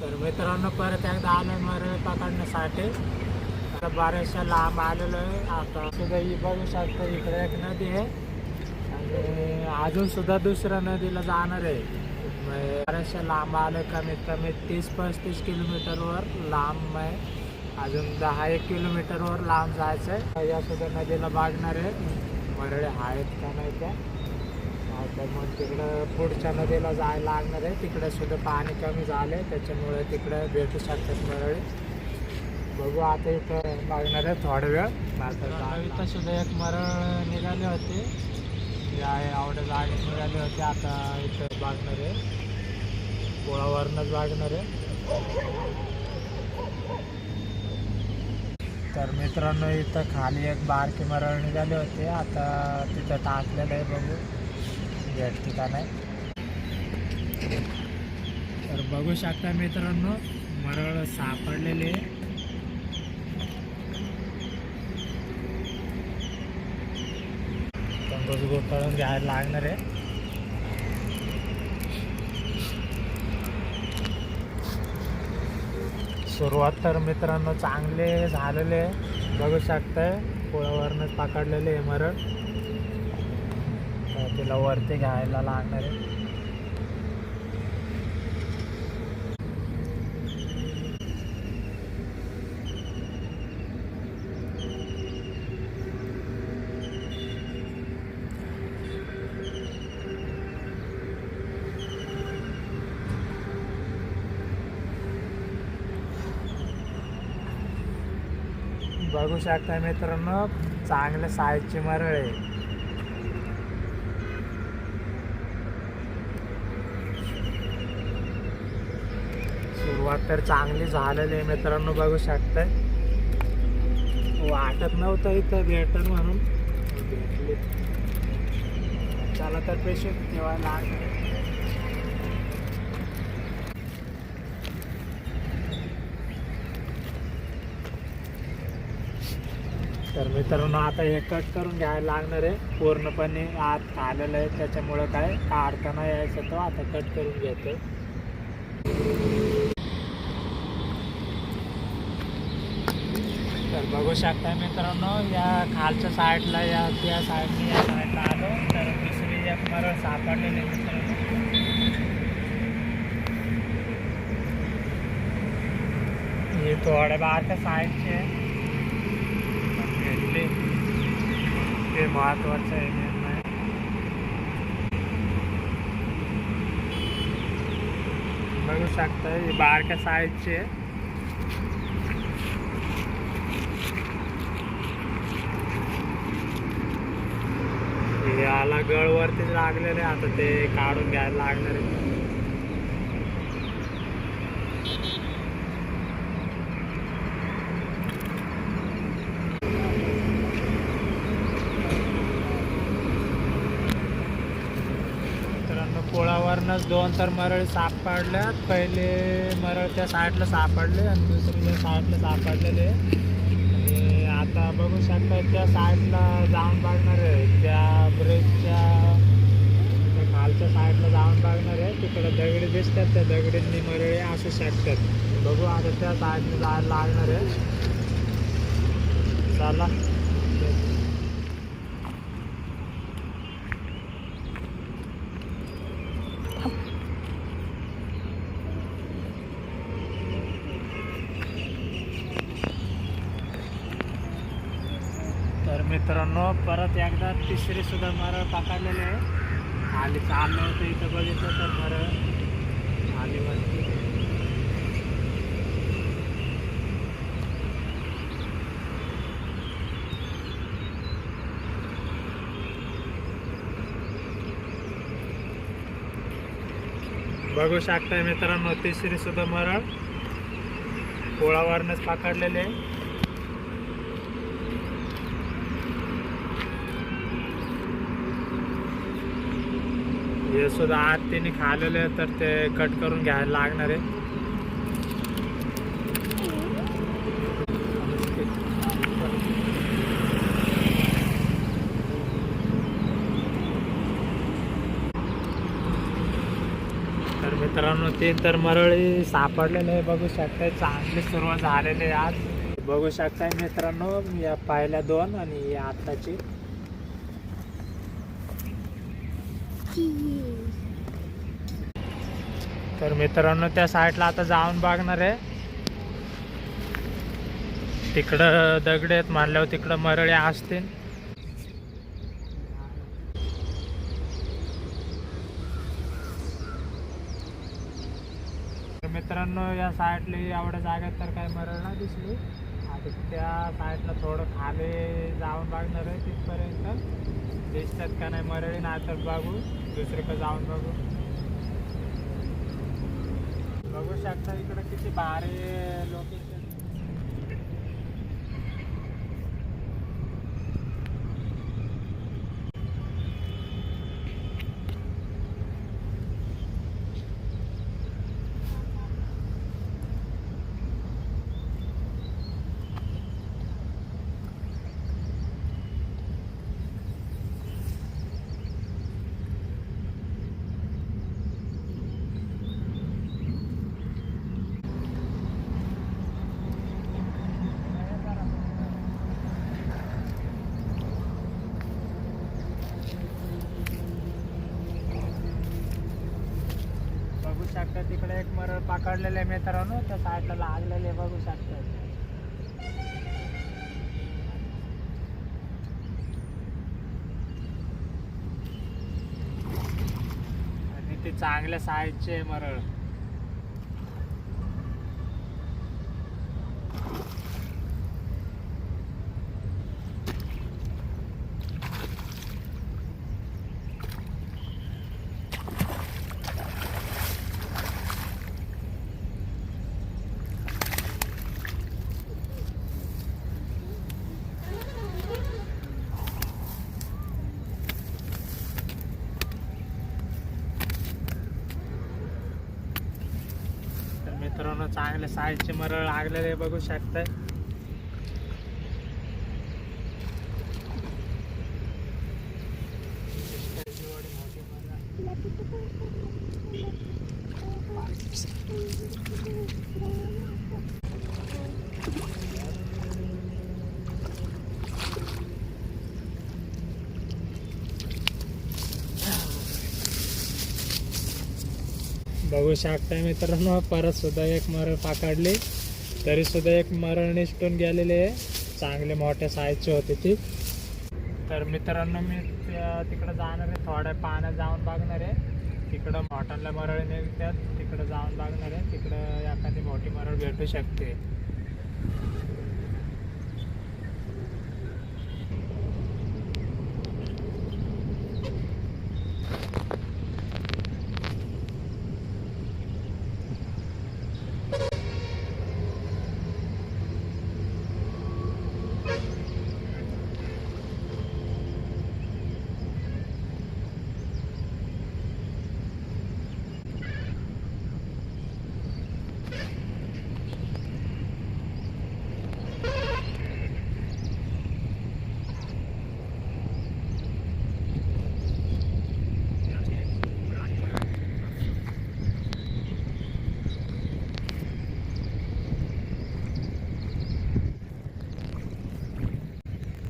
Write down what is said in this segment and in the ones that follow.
तर मित्रांनो परत एकदा आलो मरे पकडण्यासाठी आता बऱ्याचशा लांब आलेलो आहे. आता सुद्धा ही बघू शकतो इकडे एक नदी आहे. आणि अजून सुद्धा दुसऱ्या नदीला जाणार आहे. बऱ्याचशा लांब आलं कमीत कमी तीस पस्तीस किलोमीटरवर लांब आहे. अजून दहा एक किलोमीटरवर लांब जायचं आहे या सुद्धा नदीला बागणार आहे. मरळे आहेत का नाही त्या? आता मग तिकडं पुढच्या नदीला जायला लागणार आहे. तिकडे सुद्धा पाणी कमी झालं त्याच्यामुळे तिकडे भेटू शकतात मरळे. बघू आता इथं लागणार आहे थोडा वेळ. आता इथं सुद्धा एक मरळ निघाले होते. या आवड्या जागेत निघाले होते. आता इथं बागणार आहे. पोळावरनंच बागणार आहे. तर मित्रांनो इथं खाली एक बारकी मरळ निघाले होते. आता तिथं टाकलेलं आहे बघू. भेटते ठिकाण आहे. तर बघू शकता मित्रांनो मरळ सापडलेले. आहे. घ्यायला लागणार आहे. सुरुवात तर मित्रांनो चांगले झालेले बघू शकताय पोळावरनंच पकडलेले आहे मरळ. तिला वरती घ्यायला लागणार आहे. बघू शकता मित्रांनो चांगल्या साईजची मरळ आहे. सुरुवात तर चांगली झालेली आहे मित्रांनो बघू शकताय. वाटत नव्हतं इथं भेटल म्हणून. भेटले. चला तर पेशंट तेव्हा लागले तर मित्रांनो आता हे कट करून घ्यायला लागणार आहे. पूर्णपणे आत आलेलं आहे त्याच्यामुळं काय काढताना यायचं तो. आता कट करून घेतो तर बघू शकता मित्रांनो या खालच्या साईडला या त्या साईडने या साईडला आलो. तर दुसरी एक मरळ सापडलेली आहे मित्रांनो. हे थोड्या बारक्या साईडचे आहे. ते महत्वाचं आहे बघू शकता हे बारक्या साईजचे आहे. म्हणजे हे याला गळवरतीच लागलेले आता ते काढून घ्यायला लागणार आहे. मित्रांनो पोळावरनंच दोन तर मरळ सापडल्यात पहिले मरळ त्या साईडला सापडले आणि दुसरी साईडला सापडलेले. बघू शकता त्या साईडला जाऊन बघणार आहे. त्या ब्रिजच्या खालच्या साईडला जाऊन बघणार आहे. तिकडे दगडी दिसतात त्या दगडींनी मरळे असू शकतात. बघू आता त्या साईडने जायला लागणार आहे. चला तर मित्रांनो परत एकदा तिसरी सुद्धा मरळ पकडलेले आहे. आली चाललं होतं इथं बघितलं तर मरळ आली वरती. बघू शकताय मित्रांनो तिसरी सुद्धा मरळ. पोळावरनंच पाकडलेले आहे. हे सुद्धा आत त्यांनी खाल्लेले तर ते कट करून घ्यायला लागणार आहे. तर मित्रांनो ते तर मरळी सापडलेले आहे बघू शकताय. चांगली सुरुवात झालेली आहे आज. बघू शकताय मित्रांनो या पहिल्या दोन आणि आत्ताची. तर मित्रांनो त्या साईडला आता जाऊन बघणार आहे. तिकडं दगड आहेत मानल्यावर तिकडं मरळे असतील. तर मित्रांनो या साईडला एवढ्या जागेत तर काही मरळ नाही दिसली. आता त्या साईडला थोडं खाली जाऊन बघणार आहे तिथपर्यंत. दिसतात का नाही मरळी नाही तर बघू. दुसरीकडे जाऊन बघू. बघू शकता इकडे किती बारे लोक बघू शकता तिकडे एक मरळ पकडलेले मित्रांनो त्या साईडला लागलेले बघू शकता आणि ते चांगल्या साईजचे मरळ तर मित्रांनो चांगले साईजचे मरळ लागलेले बघू शकताय. बघू शकताय मित्रांनो परत सुद्धा एक मरळ पकडली. तरी सुद्धा एक मरळ निष्ठून गेलेले आहे. चांगले मोठ्या साईजचे होते ती. तर मित्रांनो मी तिकडं जाणार आहे. थोड्या पाण्यात जाऊन बघणार आहे. तिकडं मोठ्यांना मरळ निघतात. तिकडं जाऊन बघणार आहे. तिकडं एखादी मोठी मरळ भेटू शकते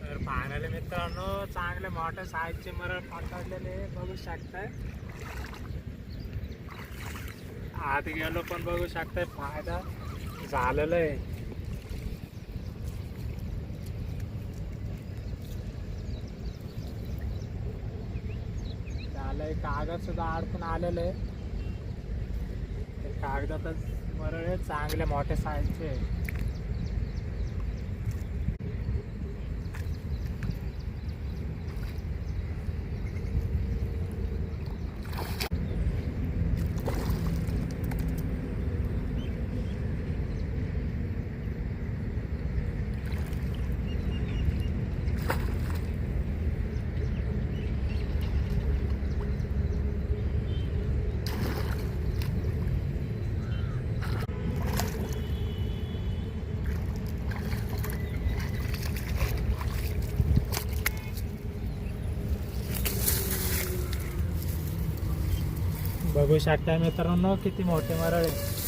तर पाण्याला मित्रांनो चांगले मोठ्या साईजचे मरण पकडलेले बघू शकताय. आत गेलो पण बघू शकताय फायदा झालेला आहे. झालंय कागद सुद्धा अडकून आलेलं आहे. कागदातच मरळ चांगले मोठे साईजचे बघू शकता मित्रांनो किती मोठे मरळ आहे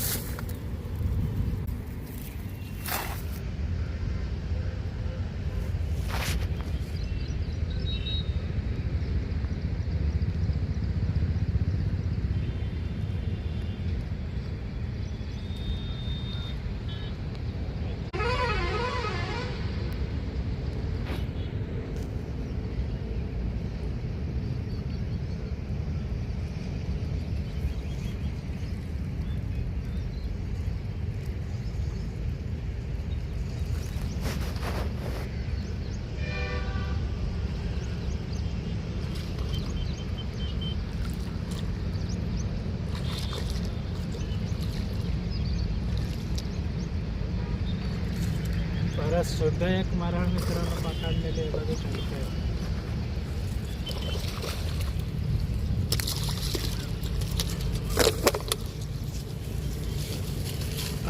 परत सुद्धा एक मराठ मित्रांना पकडलेले बघू शकते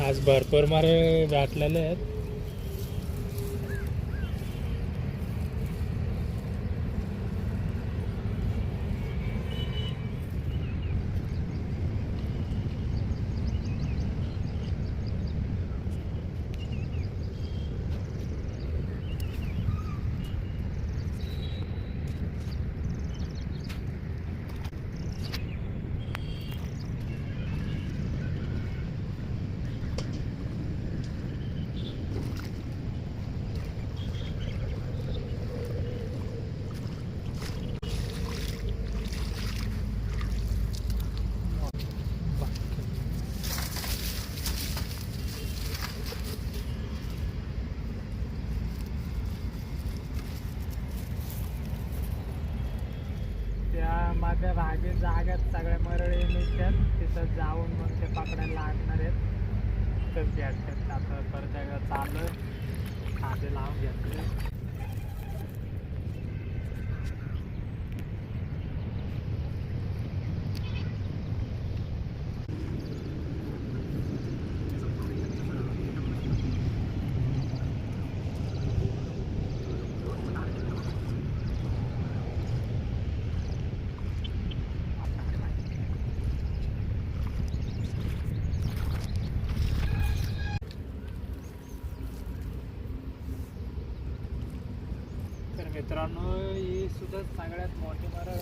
आज भरपूर मारे गाठलेले आहेत त्या माझ्या भागी जाग्यात सगळ्या मरळे निघतात तिथं जाऊन मग ते पकडायला लागणार आहेत. तर भेटतात आता परत एकदा चालू आहे. लावून घेतले तर मित्रांनो ही सुद्धा सगळ्यात मोठी मरळ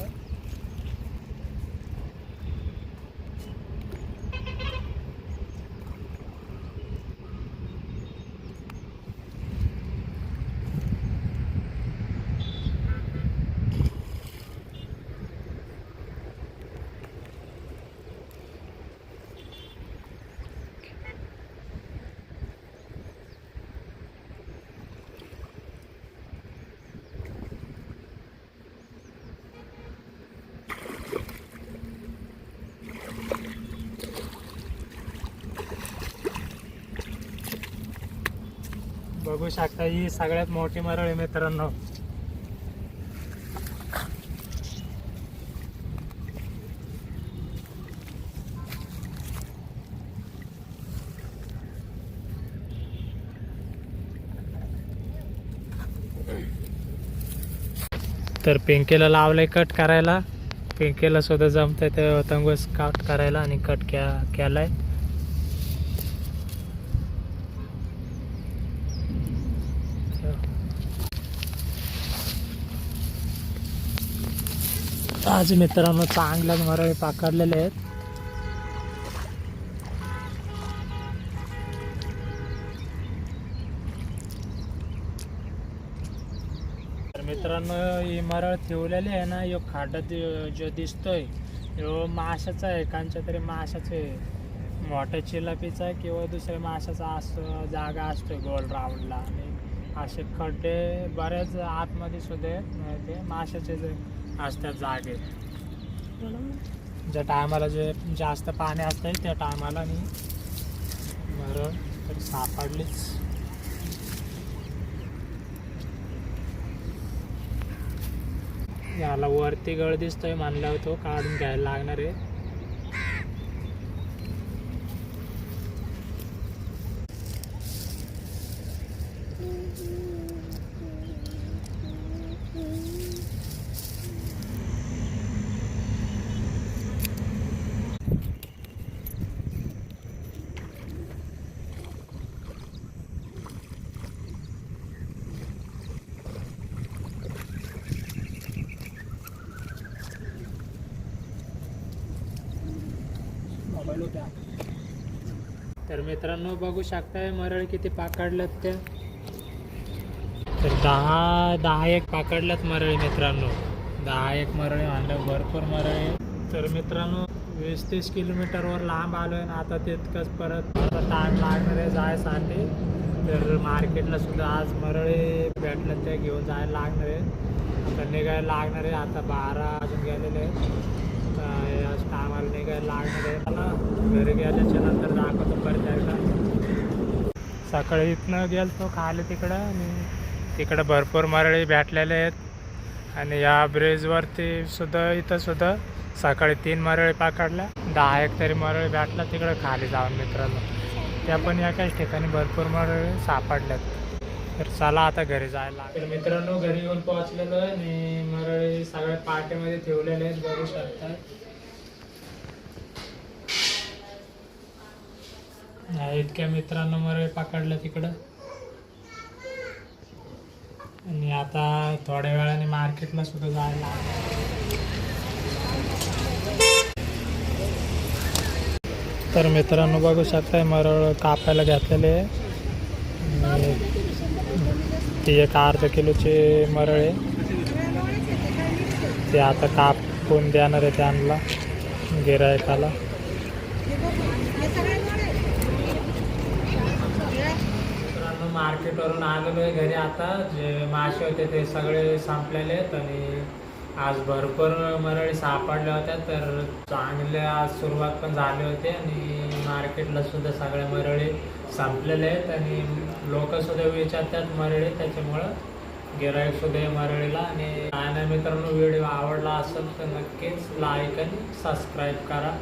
बघू शकता ही सगळ्यात मोठी मरळ आहे मित्रांनो. तर पिंकेला लावलंय कट करायला. पिंकेला सुद्धा जमतंय ते तंगूस कट करायला आणि कट क्या केलाय. आज मित्रांनो चांगल्याच मराठी पाकडलेले आहेत. तर मित्रांनो ही मरळ ठेवलेली आहे ना यो खाडा जो दिसतोय यो माशाचा आहे कांच्या तरी माशाचा आहे. मोठ्या चिलापीचा किंवा दुसऱ्या माशाचा असं जागा असतोय गोल राऊंडला. आणि असे खड्डे बऱ्याच आतमध्ये सुद्धा आहेत ते माशाचे जे असतात जागे ज्या टायमाला जे जास्त पाणी असतं त्या टायमाला मी मरळ तर सापडलीच. याला वरती गळ दिसतोय मानल्यावर तो काढून घ्यायला लागणार आहे. तर मित्रांनो बघू शकताय मरळ किती पाकडल्यात त्या. तर दहा दहा एक पाकडल्यात मरळी मित्रांनो. दहा एक मरळी आणलं भरपूर मरळी तर मित्रांनो वीस तीस किलोमीटरवर लांब आलो आहे ना आता तितकंच परत ताण लागणार आहे जायसाठी. तर मार्केटला सुद्धा आज मरळी भेटलं ते घेऊन जायला लागणार आहे. आता निघायला लागणार आहे आता बारा अजून गेलेले आहेत आज टायमाला काय लागणार आहे. मला घरी गेल्याच्यानंतर दाखवतो परत एकदा. सकाळी इथनं गेलतो खाली तिकडं आणि तिकडं भरपूर मरळी भेटलेले आहेत. आणि या ब्रिजवरती सुद्धा इथं सुद्धा सकाळी तीन मरळी पकडल्या. दहा एक तरी मरळी भेटला तिकडं खाली जाऊन मित्रांनो. त्या पण एकाच ठिकाणी भरपूर मरळी सापडल्यात. तर चला आता घरी जायला. मित्रांनो घरी येऊन पोहोचलेलो आणि मरळी सगळ्या पाट्यामध्ये ठेवलेले आहेत बघू शकतात. इतक्या मित्रांनो मरळ पकडलं तिकडं. आणि आता थोड्या वेळाने मार्केटला सुद्धा जायला तर मित्रांनो बघू शकताय मरळ कापायला घातलेले आहे. आणि ती एक अर्धा किलोची मरळ आहे ते आता काप कोण देणार आहे त्यांना गिरायकाला. मित्रांनो मार्केटवरून आलेलो आहे घरी आता जे मासे होते ते सगळे संपलेले आहेत आणि आज भरपूर मरळी सापडल्या होत्या तर चांगल्या आज सुरुवात पण झाली होती आणि मार्केटला सुद्धा सगळ्या मरळी संपलेले आहेत आणि लोक सुद्धा विचारतात मरळी त्याच्यामुळं गिराईक सुद्धा आहे मरळीला आणि काय नाही मित्रांनो व्हिडिओ आवडला असेल तर नक्कीच लाईक आणि सबस्क्राईब करा.